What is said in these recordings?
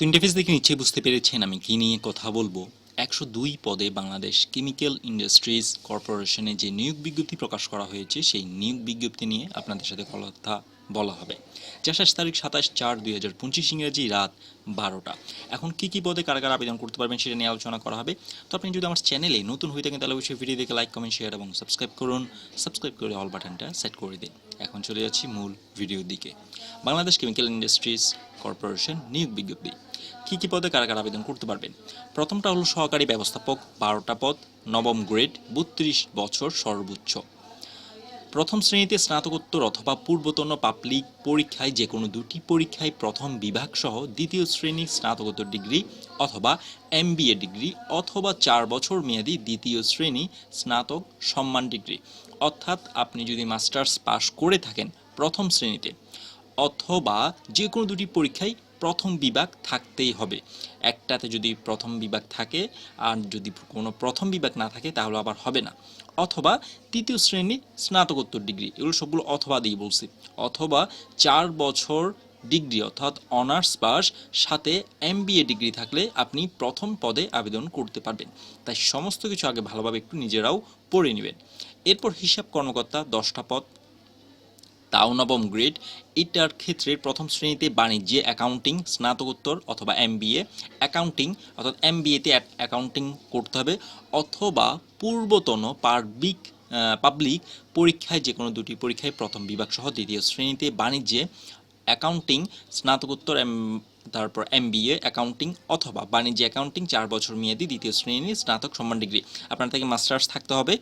তো ইন্টারফেস দেখে নিচ্ছে, বুঝতে পেরেছেন আমি কী নিয়ে কথা বলব। একশো দুই পদে বাংলাদেশ কেমিক্যাল ইন্ডাস্ট্রিজ কর্পোরেশনে যে নিয়োগ বিজ্ঞপ্তি প্রকাশ করা হয়েছে, সেই নিয়োগ বিজ্ঞপ্তি নিয়ে আপনাদের সাথে কথা বলা হবে। শেষ তারিখ সাতাশ চার দুই হাজার পঁচিশ ইংরেজি রাত বারোটা। এখন কী কী পদে কারা কারা আবেদন করতে পারবেন সেটা নিয়ে আলোচনা করা হবে। তো আপনি যদি আমার চ্যানেলে নতুন হয়ে থাকেন, তাহলে অবশ্যই ভিডিও দেখে লাইক কমেন্ট শেয়ার এবং সাবস্ক্রাইব করুন। সাবস্ক্রাইব করে অল বাটনটা সেট করে দিন। এখন চলে যাচ্ছি মূল ভিডিওর দিকে। বাংলাদেশ কেমিক্যাল ইন্ডাস্ট্রিজ কর্পোরেশন নিয়োগ বিজ্ঞপ্তি। কী কী পদে কারা কারা আবেদন করতে পারবেন? প্রথমটা হলো সহকারী ব্যবস্থাপক, বারোটা পদ, নবম গ্রেড, বত্রিশ বছর সর্বোচ্চ। প্রথম শ্রেণীতে স্নাতকোত্তর অথবা পূর্বতন পাবলিক পরীক্ষায় যে কোনো দুটি পরীক্ষায় প্রথম বিভাগ সহ দ্বিতীয় শ্রেণির স্নাতকোত্তর ডিগ্রি অথবা এমবিএ ডিগ্রি অথবা চার বছর মেয়াদী দ্বিতীয় শ্রেণি স্নাতক সম্মান ডিগ্রি। অর্থাৎ আপনি যদি মাস্টার্স পাশ করে থাকেন প্রথম শ্রেণীতে, অথবা যে কোনো দুটি পরীক্ষায় প্রথম বিভাগ থাকতেই হবে। একটাতে যদি প্রথম বিভাগ থাকে আর যদি কোনো প্রথম বিভাগ না থাকে তাহলে আবার হবে না। অথবা তৃতীয় শ্রেণির স্নাতকোত্তর ডিগ্রি, এগুলো সবগুলো অথবা দিয়ে বলছি। অথবা চার বছর ডিগ্রি অর্থাৎ অনার্স পাস, সাথে এমবিএ ডিগ্রি থাকলে আপনি প্রথম পদে আবেদন করতে পারবেন। তাই সমস্ত কিছু আগে ভালোভাবে একটু নিজেরাও পড়ে নেবেন। এরপর হিসাব কর্মকর্তা দশটা পদ তাও নবম গ্রেড। এটার ক্ষেত্রে প্রথম শ্রেণীতে বাণিজ্যে অ্যাকাউন্টিং, স্নাতকোত্তর অথবা এম অ্যাকাউন্টিং অর্থাৎ এমবিএতে অ্যাকাউন্টিং করতে হবে অথবা পূর্বতন পাবলিক পাবলিক পরীক্ষায় যে কোনো দুটি পরীক্ষায় প্রথম বিভাগ সহ দ্বিতীয় শ্রেণীতে বাণিজ্যে অ্যাকাউন্টিং, স্নাতকোত্তর এম তারপর এমবিএ, অ্যাকাউন্টিং অথবা বাণিজ্য অ্যাকাউন্টিং চার বছর মেয়াদি দ্বিতীয় শ্রেণির স্নাতক সম্মান ডিগ্রি। আপনার থেকে মাস্টার্স থাকতে হবে।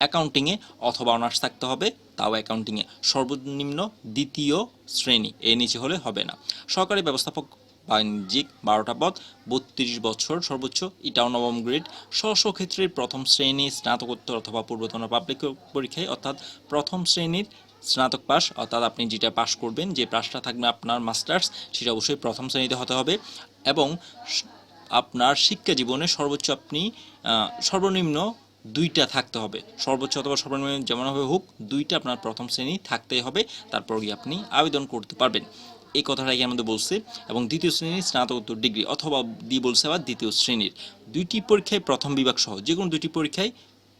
অ্যাকাউন্টিংয়ে অথবা অনার্স থাকতে হবে, তাও অ্যাকাউন্টিংয়ে সর্বনিম্ন দ্বিতীয় শ্রেণি, এর নিচে হলে হবে না। সরকারি ব্যবস্থাপক বাণিজ্যিক বারোটা পদ, বত্রিশ বছর সর্বোচ্চ, ইটাও নবম গ্রেড। স্ব ক্ষেত্রের প্রথম শ্রেণি স্নাতকোত্তর অথবা পূর্বতন পাবলিক পরীক্ষায়, অর্থাৎ প্রথম শ্রেণির স্নাতক পাস অর্থাৎ আপনি যেটা পাস করবেন, যে পাসটা থাকবে আপনার মাস্টার্স সেটা অবশ্যই প্রথম শ্রেণীতে হতে হবে। এবং আপনার শিক্ষা জীবনে সর্বোচ্চ আপনি সর্বনিম্ন দুইটা থাকতে হবে। সর্বোচ্চ অথবা সর্বনিম্ন যেমনভাবে হোক, দুইটা আপনার প্রথম শ্রেণি থাকতেই হবে, তারপর গিয়ে আপনি আবেদন করতে পারবেন। এই কথাটাই আমাদের বলছে। এবং দ্বিতীয় শ্রেণির স্নাতকোত্তর ডিগ্রি অথবা দিয়ে বলছে আবার দ্বিতীয় শ্রেণির। দুইটি পরীক্ষায় প্রথম বিভাগ সহ, যে কোনো দুইটি পরীক্ষায়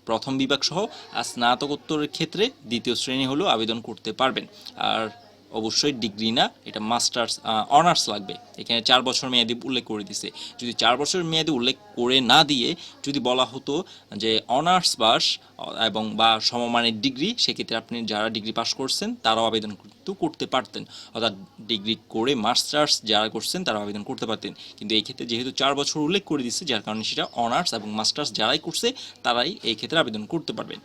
প্রথম বিভাগ সহ, আর স্নাতকোত্তরের ক্ষেত্রে দ্বিতীয় শ্রেণি হলেও আবেদন করতে পারবেন। আর অবশ্যই ডিগ্রি না, এটা মাস্টার্স অনার্স লাগবে। এখানে চার বছর মেয়াদি উল্লেখ করে দিছে। যদি চার বছর মেয়াদি উল্লেখ করে না দিয়ে যদি বলা হতো যে অনার্স পাস এবং বা সমমানের ডিগ্রি, সেক্ষেত্রে আপনি যারা ডিগ্রি পাস করছেন, তারাও আবেদন কিন্তু করতে পারতেন। অর্থাৎ ডিগ্রি করে মাস্টার্স যারা করছেন তারা আবেদন করতে পারতেন। কিন্তু এই ক্ষেত্রে যেহেতু চার বছর উল্লেখ করে দিচ্ছে যার কারণে সেটা অনার্স এবং মাস্টার্স যারাই করছে, তারাই এই ক্ষেত্রে আবেদন করতে পারবেন।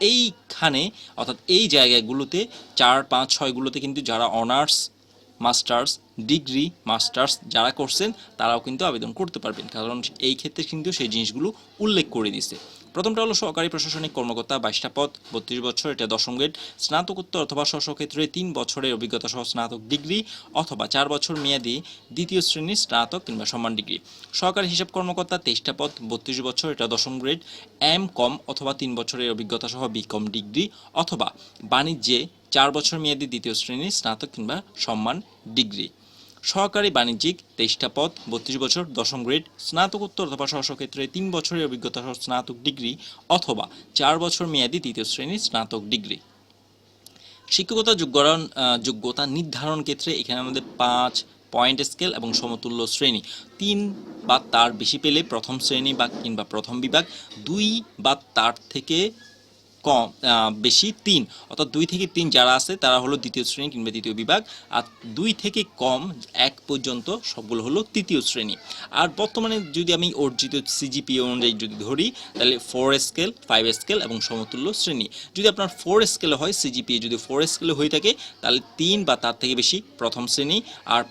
এইখানে, অর্থাৎ এই জায়গাগুলোতে, চার, পাঁচ, ছয়গুলোতে কিন্তু যারা অনার্স, মাস্টার্স, ডিগ্রি, মাস্টার্স যারা করছেন, তারাও কিন্তু আবেদন করতে পারবেন। কারণ এই ক্ষেত্রে কিন্তু সেই জিনিসগুলো উল্লেখ করে দিছে প্রথমটা হলো সহকারী প্রশাসনিক কর্মকর্তা, বাইশটা পদ, বত্রিশ বছর, এটা দশম গ্রেড, স্নাতকোত্তর অথবা স্ব ক্ষেত্রে তিন বছরের অভিজ্ঞতা সহ স্নাতক ডিগ্রি অথবা চার বছর মেয়াদি দ্বিতীয় শ্রেণির স্নাতক কিংবা সম্মান ডিগ্রি। সহকারী হিসাব কর্মকর্তা, তেইশটা পদ, বত্রিশ বছর, এটা দশম গ্রেড, এম, কম অথবা তিন বছরের অভিজ্ঞতা সহ বি কম ডিগ্রি অথবা বাণিজ্যে চার বছর মেয়াদি দ্বিতীয় শ্রেণির স্নাতক কিংবা সম্মান ডিগ্রি। সহকারী বাণিজ্যিক, তেইশটা পদ, বত্রিশ বছর, দশম গ্রেড, স্নাতকোত্তর অথবা স্ব ক্ষেত্রে তিন বছরের অভিজ্ঞতা সহ স্নাতক ডিগ্রি অথবা চার বছর মেয়াদি তৃতীয় শ্রেণির স্নাতক ডিগ্রি। শিক্ষকতা যোগ্যরণ যোগ্যতা নির্ধারণ ক্ষেত্রে এখানে আমাদের পাঁচ পয়েন্ট স্কেল এবং সমতুল্য শ্রেণি। তিন বা তার বেশি পেলে প্রথম শ্রেণি বা কিংবা প্রথম বিভাগ, দুই বা তার থেকে কম বেশি তিন। অর্থাৎ দুই থেকে তিন যারা আছে, তারা হলো দ্বিতীয় শ্রেণি কিংবা দ্বিতীয় বিভাগ। আর দুই থেকে কম, এক পর্যন্ত সবগুলো হলো তৃতীয় শ্রেণি। আর বর্তমানে যদি আমি অর্জিত সিজিপি অনুযায়ী যদি ধরি, তাহলে ফোর স্কেল ফাইভ স্কেল এবং সমতুল্য শ্রেণি। যদি আপনার ফোর স্কেলে হয় সিজিপিএ যদি ফোর স্কেলে হয়ে থাকে, তাহলে তিন বা তার থেকে বেশি প্রথম শ্রেণি। আর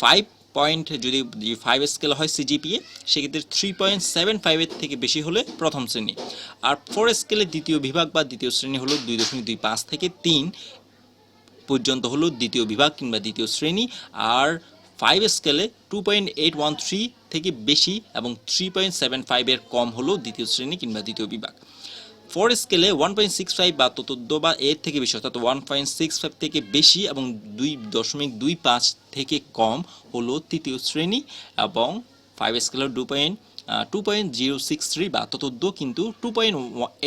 ফাইভ পয়েন্ট যদি ফাইভ স্কেল হয় সিজিপিএ সেক্ষেত্রে থ্রি পয়েন্ট সেভেন ফাইভের থেকে বেশি হলে প্রথম শ্রেণি। আর ফোর স্কেলে দ্বিতীয় বিভাগ বা দ্বিতীয় শ্রেণি হলো দুই দশমিক দুই পাঁচ থেকে তিন পর্যন্ত হলো দ্বিতীয় বিভাগ কিংবা দ্বিতীয় শ্রেণি। আর ফাইভ স্কেলে two point eight one three থেকে বেশি এবং থ্রি পয়েন্ট সেভেন ফাইভের কম হলো দ্বিতীয় শ্রেণি কিংবা দ্বিতীয় বিভাগ। ফোর স্কেলে ওয়ান পয়েন্ট সিক্স ফাইভ বা তত্ত্ব বা এর থেকে বেশি, অর্থাৎ ওয়ান পয়েন্ট সিক্স ফাইভ থেকে বেশি এবং দুই দশমিক দুই পাঁচ থেকে কম হলো তৃতীয় শ্রেণি এবং ফাইভ স্কেলের two point two point zero six three বা ততোদ্দ কিন্তু two point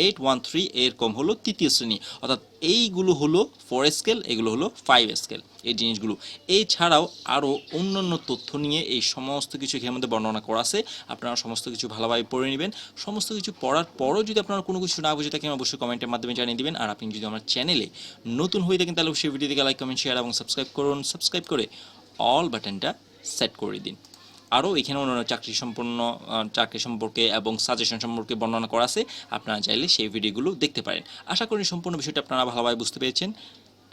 eight one three এর কম হলো তৃতীয় শ্রেণি। অর্থাৎ এইগুলো হলো ফোর স্কেল এগুলো হলো ফাইভ স্কেল এই জিনিসগুলো। এছাড়াও আরও অন্যান্য তথ্য নিয়ে এই সমস্ত কিছু এখানের মধ্যে বর্ণনা করা আছে। আপনারা সমস্ত কিছু ভালোভাবে পড়ে নেবেন। সমস্ত কিছু পড়ার পরও যদি আপনারা কোনো কিছু না বুঝে থাকেন, অবশ্যই কমেন্টের মাধ্যমে জানিয়ে দিবেন। আর আপনি যদি আমার চ্যানেলে নতুন হয়ে থাকেন, তাহলে অবশ্যই ভিডিওটিকে লাইক কমেন্ট শেয়ার এবং সাবস্ক্রাইব করুন। সাবস্ক্রাইব করে অল বাটনটা সেট করে দিন। আরও এখানে অন্যান্য চাকরি সম্পন্ন চাকরি সম্পর্কে এবং সাজেশন সম্পর্কে বর্ণনা করা আছে, আপনারা চাইলে সেই ভিডিওগুলো দেখতে পারেন। আশা করি সম্পূর্ণ বিষয়টা আপনারা ভালোভাবে বুঝতে পেরেছেন।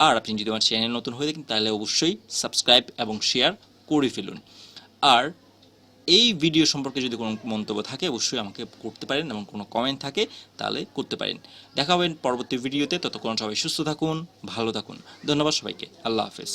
আর আপনি যদি আমার চ্যানেল নতুন হয়ে থাকেন, তাহলে অবশ্যই সাবস্ক্রাইব এবং শেয়ার করে ফেলুন। আর এই ভিডিও সম্পর্কে যদি কোনো মন্তব্য থাকে, অবশ্যই আমাকে করতে পারেন এবং কোনো কমেন্ট থাকে, তাহলে করতে পারেন। দেখা হবেন পরবর্তী ভিডিওতে ততক্ষণ সবাই সুস্থ থাকুন, ভালো থাকুন। ধন্যবাদ সবাইকে। আল্লাহ হাফেজ।